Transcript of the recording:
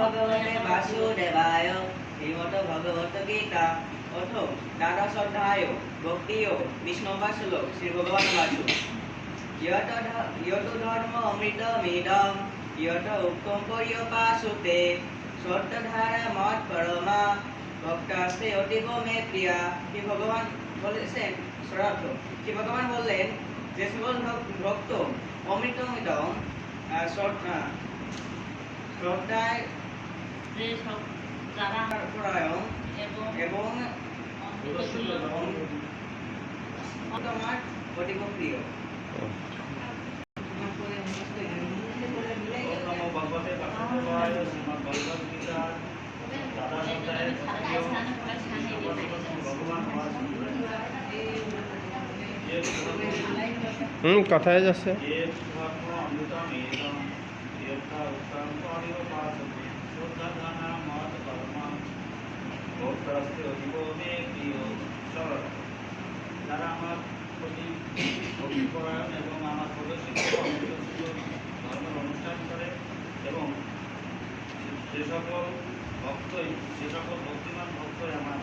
ভগবতে বাসুদেবায়। শ্রীমদ ভগবত গীতা। অথ দ্বাদশ অধ্যায় ভক্তিও বিষ্ণুবাসুল শ্রী ভগবান বাসু ইয়ত ধর্ম অমৃতমিদম ইয়ত উত্তম পর্যপাশুতে সত্যধারা মত পরমা। ভক্তাস্তে অতীব মে প্রিয়া। কি ভগবান বলেছেন? শরৎ কি ভগবান বললেন? যে সকল ভক্ত অমৃতমিদম শ্রদ্ধায় যে সব যারা পরায়ণ এবং এবং অমৃততুল্য তোমার অতীব প্রিয় ওম নমো ভগবতে বাসুদেবায় শ্রীমদ্ ভগবদ গীতা দাদা সপ্তাহে তৃতীয় ভগবান যে হুম কথায় যাচ্ছে যে ধর্ম অমৃতম এদম দেবতা উত্তম পরিব পাশতে শ্রদ্ধাধানা মত কর্মা অধিব অনেক প্রিয় সরল যারা আমার প্রতি ভক্তিপরায়ণ এবং আমার প্রদর্শিত ধর্মের অনুষ্ঠান করে এবং যে সকল ভক্তই, যে সকল ভক্তিমান ভক্তই আমার